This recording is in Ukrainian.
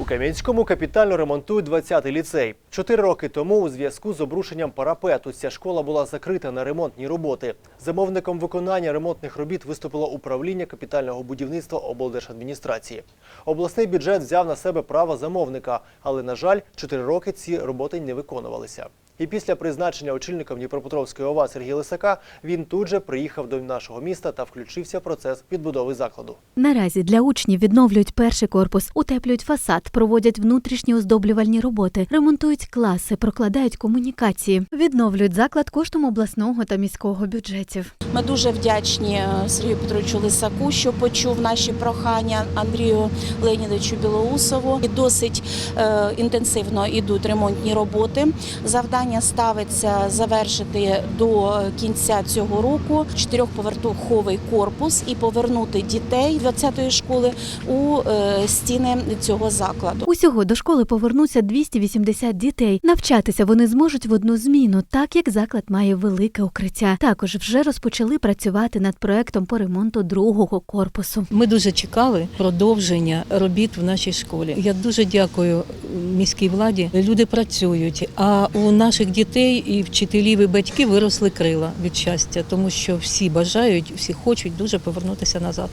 У Кам'янському капітально ремонтують 20-й ліцей. Чотири роки тому у зв'язку з обрушенням парапету ця школа була закрита на ремонтні роботи. Замовником виконання ремонтних робіт виступило управління капітального будівництва облдержадміністрації. Обласний бюджет взяв на себе право замовника, але, на жаль, чотири роки ці роботи не виконувалися. І після призначення очільником Дніпропетровської ОВА Сергія Лисака він тут же приїхав до нашого міста та включився в процес відбудови закладу. Наразі для учнів відновлюють перший корпус, утеплюють фасад, проводять внутрішні оздоблювальні роботи, ремонтують класи, прокладають комунікації, відновлюють заклад коштом обласного та міського бюджетів. Ми дуже вдячні е, Сергію Петровичу Лисаку, що почув наші прохання Андрію Леонідовичу Білоусову. І досить е, інтенсивно йдуть ремонтні роботи. Завдання ставиться завершити до кінця цього року чотирьохповерховий корпус і повернути дітей 20-ї школи у е, стіни цього закладу. Усього до школи повернуться 280 дітей. Навчатися вони зможуть в одну зміну, так як заклад має велике укриття. Також вже розпочали працювати над проектом по ремонту другого корпусу. Ми дуже чекали продовження робіт в нашій школі. Я дуже дякую міській владі. Люди працюють, а у наших дітей і вчителів, і батьків виросли крила від щастя, тому що всі бажають, всі хочуть дуже повернутися назад.